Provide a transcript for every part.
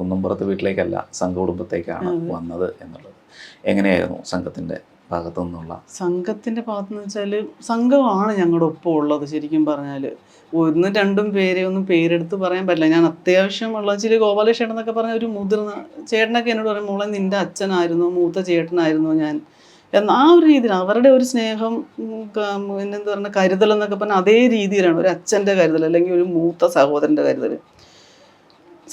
കുന്നമ്പുറത്ത് വീട്ടിലേക്കല്ല സംഘകുടുംബത്തേക്കാണ് വന്നത് എന്നുള്ളത്. എങ്ങനെയായിരുന്നു സംഘത്തിന്റെ ഭാഗത്തു നിന്നുള്ള? സംഘത്തിന്റെ നിന്ന് വെച്ചാൽ സംഘമാണ് ഞങ്ങളുടെ ഒപ്പം ഉള്ളത് ശരിക്കും പറഞ്ഞാൽ ഒന്നും രണ്ടും പേരെ ഒന്നും പേരെടുത്ത് പറയാൻ പറ്റില്ല. ഞാൻ അത്യാവശ്യം ഉള്ള ചില ഗോപാലകൃഷ്ണൻ എന്നൊക്കെ പറഞ്ഞ ഒരു മുതിർന്ന ചേട്ടനൊക്കെ എന്നോട് പറയും മോളെ നിന്റെ അച്ഛനായിരുന്നു മൂത്ത ചേട്ടനായിരുന്നു ഞാൻ. എന്ന ആ ഒരു രീതിയിൽ അവരുടെ ഒരു സ്നേഹം പിന്നെന്താ പറയുക കരുതൽ എന്നൊക്കെ പറഞ്ഞാൽ അതേ രീതിയിലാണ്. ഒരു അച്ഛന്റെ കരുതൽ അല്ലെങ്കിൽ ഒരു മൂത്ത സഹോദരന്റെ കരുതൽ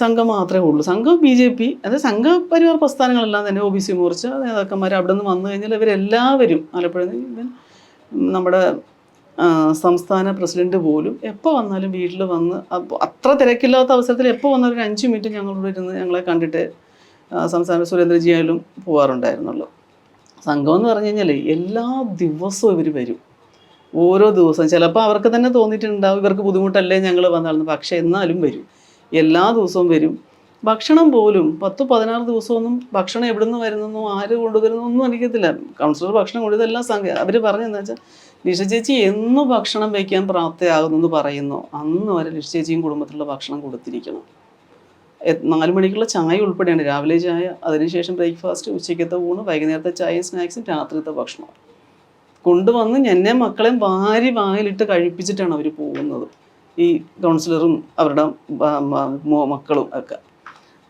സംഘം മാത്രമേ ഉള്ളൂ. സംഘം ബി ജെ പി അത് സംഘപരിവാർ പ്രസ്ഥാനങ്ങളെല്ലാം തന്നെ ഒ ബി സി മോർച്ച നേതാക്കന്മാർ അവിടെ നിന്ന് വന്നു കഴിഞ്ഞാൽ ഇവരെല്ലാവരും ആലപ്പുഴ നമ്മുടെ സംസ്ഥാന പ്രസിഡന്റ് പോലും എപ്പോൾ വന്നാലും വീട്ടിൽ വന്ന് അത്ര തിരക്കില്ലാത്ത അവസരത്തിൽ എപ്പോൾ വന്നാലും ഒരു അഞ്ച് മിനിറ്റ് ഞങ്ങളോട് ഇരുന്ന് ഞങ്ങളെ കണ്ടിട്ട് സംസ്ഥാന സുരേന്ദ്രജി ആയാലും പോകാറുണ്ടായിരുന്നുള്ളൂ സംഘം എന്ന് പറഞ്ഞു കഴിഞ്ഞാൽ എല്ലാ ദിവസവും ഇവർ വരും. ഓരോ ദിവസവും ചിലപ്പോൾ അവർക്ക് തന്നെ തോന്നിയിട്ടുണ്ടാവും ഇവർക്ക് ബുദ്ധിമുട്ടല്ലേ ഞങ്ങൾ വന്നാലും പക്ഷേ എന്നാലും വരും. എല്ലാ ദിവസവും വരും. ഭക്ഷണം പോലും പത്ത് പതിനാറ് ദിവസമൊന്നും ഭക്ഷണം എവിടെ നിന്ന് വരുന്നോ ആര് കൊണ്ടുവരുന്നു ഒന്നും എനിക്കത്തില്ല. കൗൺസിലർ ഭക്ഷണം കൊണ്ടു ഇതെല്ലാം സംഘ അവർ പറഞ്ഞതെന്ന് വെച്ചാൽ ലിഷ ചേച്ചി എന്ന് ഭക്ഷണം വയ്ക്കാൻ പ്രാപ്തയാകുന്നെന്ന് പറയുന്നു. അന്ന് വരെ ലിഷ ചേച്ചിയും കുടുംബത്തിലുള്ള ഭക്ഷണം കൊടുത്തിരിക്കണം. നാല് മണിക്കുള്ള ചായ ഉൾപ്പെടെയാണ്. രാവിലെ ചായ അതിനുശേഷം ബ്രേക്ക്ഫാസ്റ്റ് ഉച്ചയ്ക്കത്തെ ഊണ് വൈകുന്നേരത്തെ ചായയും സ്നാക്സും രാത്രിത്തെ ഭക്ഷണം. കൊണ്ടുവന്ന് എന്നെ മക്കളെയും വാരി വായിലിട്ട് കഴിപ്പിച്ചിട്ടാണ് അവർ പോകുന്നത്. ഈ കൗൺസിലറും അവരുടെ മക്കളും ഒക്കെ.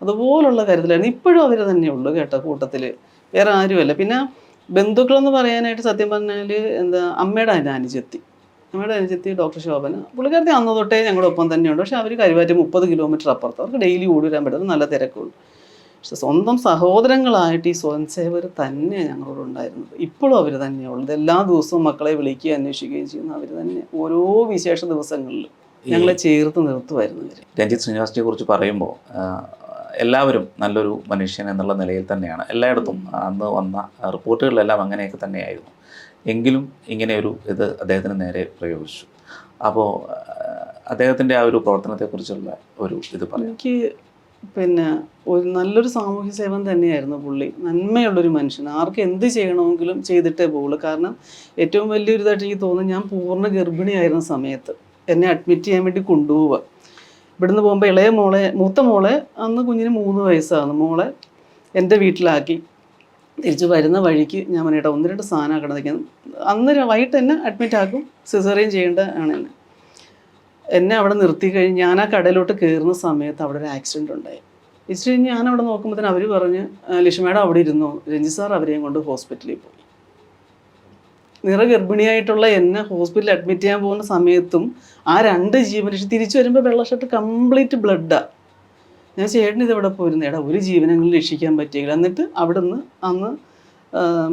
അതുപോലുള്ള കാര്യത്തിലാണ് ഇപ്പോഴും അവർ തന്നെയുള്ളൂ കേട്ടോ കൂട്ടത്തിൽ വേറെ ആരുമല്ല. പിന്നെ ബന്ധുക്കളെന്ന് പറയാനായിട്ട് സത്യം പറഞ്ഞാൽ എന്താ അമ്മയുടെ അനുജത്തി. അമ്മയുടെ അനുജത്തി ഡോക്ടർ ശോഭന പുള്ളിക്കാരത്തി അന്ന് തൊട്ടേ ഞങ്ങളുടെ ഒപ്പം തന്നെയുണ്ട് പക്ഷേ അവർ കരുവാറ്റ് മുപ്പത് കിലോമീറ്റർ അപ്പുറത്ത്. അവർക്ക് ഡെയിലി ഓടി വരാൻ പറ്റുന്നത് നല്ല തിരക്കുള്ളൂ. പക്ഷെ സ്വന്തം സഹോദരങ്ങളായിട്ട് ഈ സ്വയം സേവർ തന്നെ ഞങ്ങളോട് ഉണ്ടായിരുന്നത്. ഇപ്പോഴും അവർ തന്നെയുള്ളത് എല്ലാ ദിവസവും മക്കളെ വിളിക്കുകയും അന്വേഷിക്കുകയും ചെയ്യുന്ന അവർ തന്നെ ഓരോ വിശേഷ ദിവസങ്ങളിൽ ഞങ്ങളെ ചേർത്ത് നിർത്തുമായിരുന്നു രഞ്ജിത് രഞ്ജിത്ത് ശ്രീനിവാസിനെ കുറിച്ച് പറയുമ്പോൾ എല്ലാവരും നല്ലൊരു മനുഷ്യൻ എന്നുള്ള നിലയിൽ തന്നെയാണ്. എല്ലായിടത്തും അന്ന് വന്ന റിപ്പോർട്ടുകളിലെല്ലാം അങ്ങനെയൊക്കെ തന്നെയായിരുന്നു. എങ്കിലും ഇങ്ങനെ ഒരു ഇത് അദ്ദേഹത്തിന് നേരെ പ്രയോഗിച്ചു. അപ്പോൾ അദ്ദേഹത്തിന്റെ ആ ഒരു പ്രവർത്തനത്തെക്കുറിച്ചുള്ള ഒരു ഇത് പറയാം. എനിക്ക് പിന്നെ ഒരു നല്ലൊരു സാമൂഹ്യ സേവനം തന്നെയായിരുന്നു പുള്ളി. നന്മയുള്ളൊരു മനുഷ്യൻ. ആർക്ക് എന്ത് ചെയ്യണമെങ്കിലും ചെയ്തിട്ടേ പോകുള്ളൂ കാരണം ഏറ്റവും വലിയൊരു ഇതായിട്ട് എനിക്ക് തോന്നുന്നു ഞാൻ പൂർണ ഗർഭിണിയായിരുന്ന സമയത്ത് എന്നെ അഡ്മിറ്റ് ചെയ്യാൻ വേണ്ടി കൊണ്ടുപോവുക. ഇവിടുന്ന് പോകുമ്പോൾ ഇളയ മോളെ മൂത്ത മോളെ അന്ന് കുഞ്ഞിന് മൂന്ന് വയസ്സാണ്. മോളെ എന്റെ വീട്ടിലാക്കി. തിരിച്ച് വരുന്ന വഴിക്ക് ഞാൻ പറഞ്ഞേട്ടാ ഒന്ന് രണ്ട് സാധനം കിടന്നിരിക്കുന്നത് അന്ന് വൈകിട്ട് എന്നെ അഡ്മിറ്റ് ആക്കും. സിസറിയും ചെയ്യേണ്ട ആണ് എന്നെ. എന്നെ അവിടെ നിർത്തി കഴിഞ്ഞ് ഞാൻ ആ കടയിലോട്ട് കയറുന്ന സമയത്ത് അവിടെ ഒരു ആക്സിഡന്റ് ഉണ്ടായി. ഇച്ചിരി ഞാൻ അവിടെ നോക്കുമ്പോൾ തന്നെ അവർ പറഞ്ഞ് ലിഷമേടം അവിടെ ഇരുന്നു? രഞ്ജി സാർ അവരെയും കൊണ്ട് ഹോസ്പിറ്റലിൽ പോയി. നിറ ഗർഭിണിയായിട്ടുള്ള എന്നെ ഹോസ്പിറ്റലിൽ അഡ്മിറ്റ് ചെയ്യാൻ പോകുന്ന സമയത്തും ആ രണ്ട് ജീവൻ തിരിച്ചു വരുമ്പോൾ വെള്ള ഷർട്ട് കംപ്ലീറ്റ് ബ്ലഡാണ് ഞാൻ ചേട്ടൻ ഇത് ഇവിടെ പോയിരുന്നു? എടാ ഒരു ജീവനെങ്കിലും രക്ഷിക്കാൻ പറ്റിയില്ല എന്നിട്ട് അവിടെ നിന്ന് അന്ന്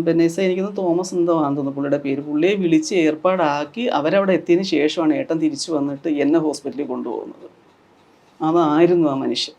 പിന്നെ എസ് എനിക്കൊന്ന് തോമസ് എന്തോ ആണെന്ന് തോന്നുന്നു പുള്ളിയുടെ പേര്. പുള്ളിയെ വിളിച്ച് ഏർപ്പാടാക്കി അവരവിടെ എത്തിയതിന് ശേഷമാണ് ഏട്ടൻ തിരിച്ചു വന്നിട്ട് എന്നെ ഹോസ്പിറ്റലിൽ കൊണ്ടുപോകുന്നത്. അതായിരുന്നു ആ മനുഷ്യൻ.